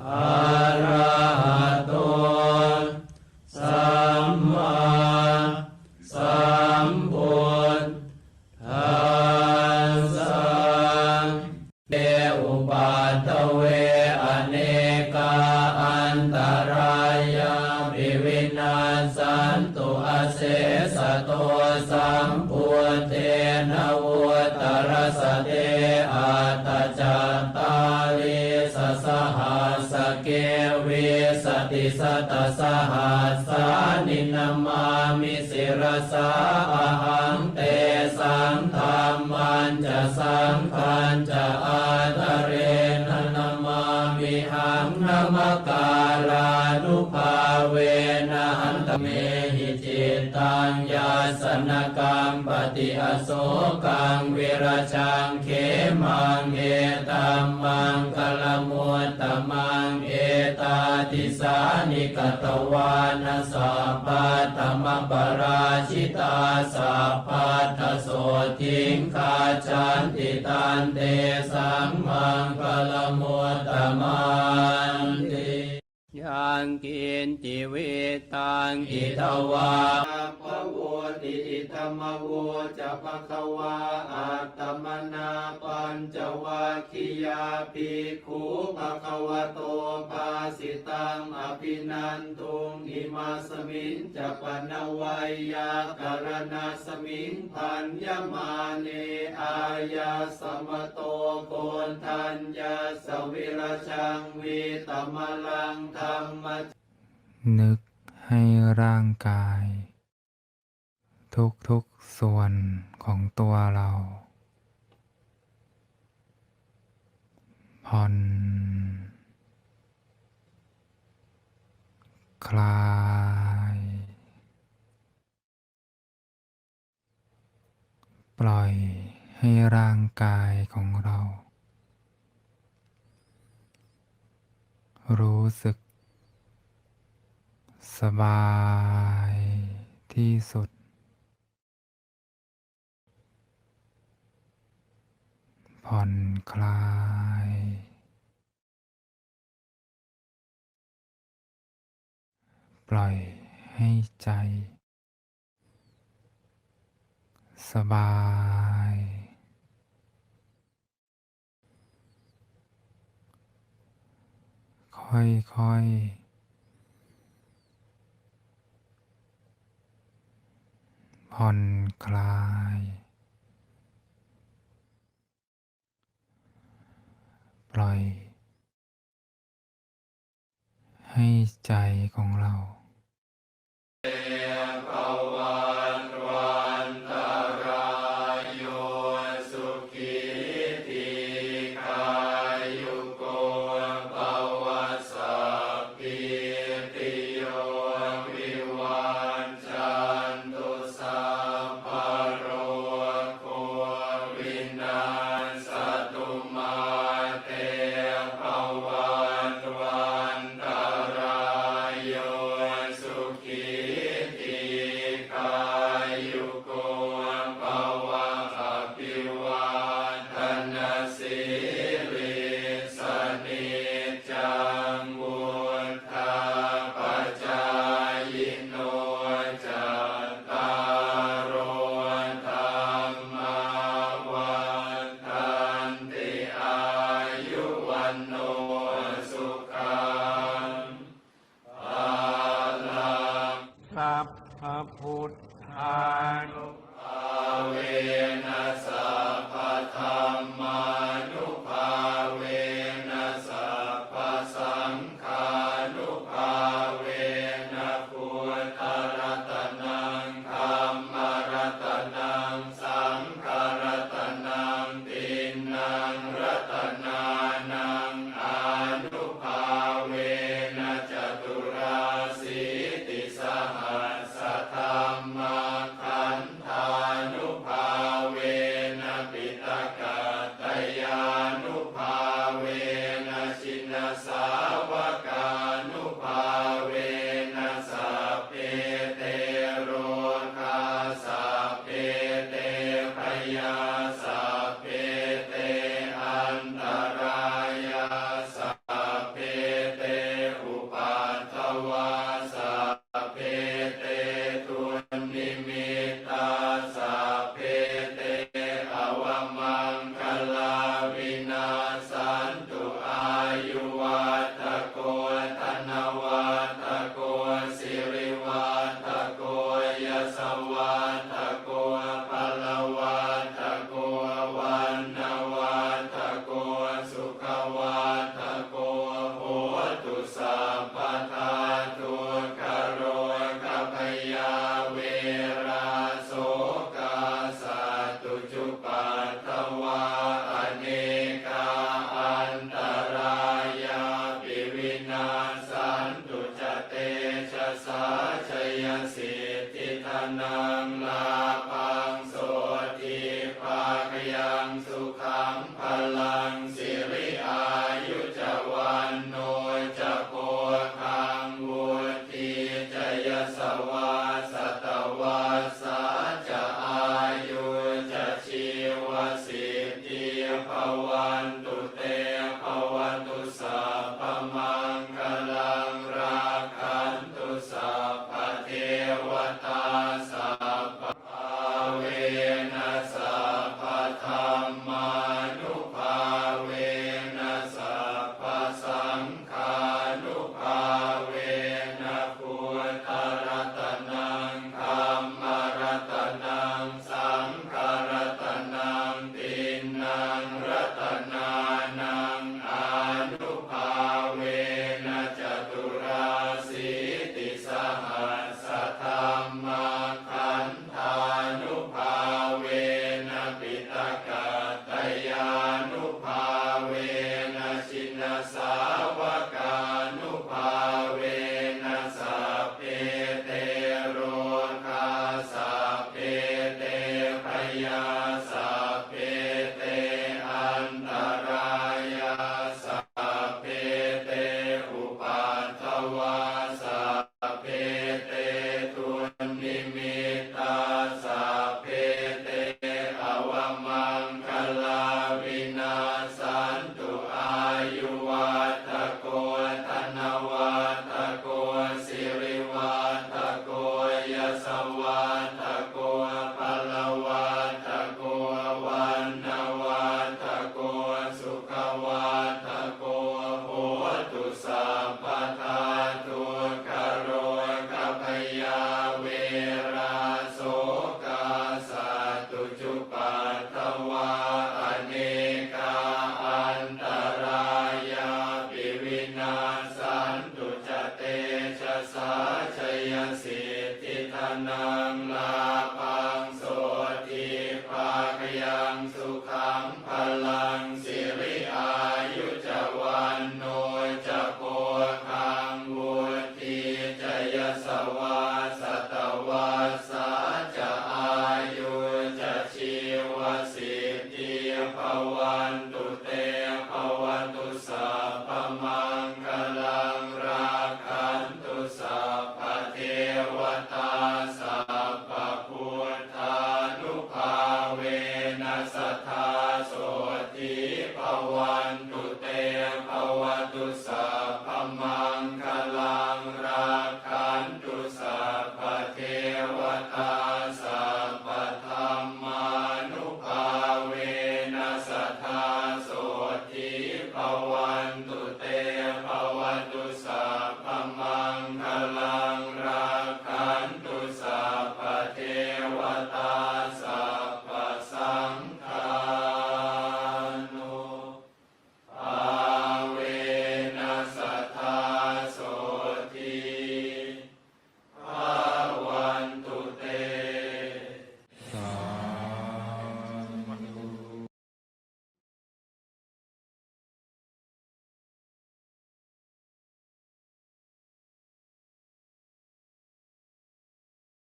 Amen. ติสหัสสานินามามิสิรสาอหังเตสังธรรมันจะสังขันจะอาตเรนนามามิหังนมการานุภาเวนะหันตเม หิจิตตังยาสนกังปฏิอโศกังวิรชังเขมังเอตัมมังคลมุตตมังเอตาติสานิกตวานะสัพพะธรรมปราชิตาสัพพัทโสทิงคาจันติตันเตสังมังคลมุตตมันติยั งกินจิวิตังอิทวาภะโวติอิธรรมโวจะภะคะวาอาตมนาปัญจวัคคียาภิกขุภะคะวะโต สิตังอภินันทุงอิมาสมิงจะปนวัยยาการณาสมิงพันยมาเนอายาสมโตโกนทัญญาสวิรชังวีตมลังธรรมนึกให้ร่างกาย ทุกๆส่วนของตัวเรา ผ่อน คลาย ปล่อยให้ร่างกายของเรา รู้สึก สบายที่สุด ผ่อนคลาย ล่อยให้ใจ สบาย ค่อยๆ ผ่อนคลาย ปล่อยให้ใจของเรา งลาภังโสติภาคยังสุขังพังสิริอายุจวันโนจะโพคังวุติจยสวาสตวาสาอายุจะชีวสิทธิภว สัทธาโสติภวันตุเตภวตุสัพมังคลังราคันตุสัพเทวตาสัพพธรรมานุภาเวนสัทธาโสติภวัน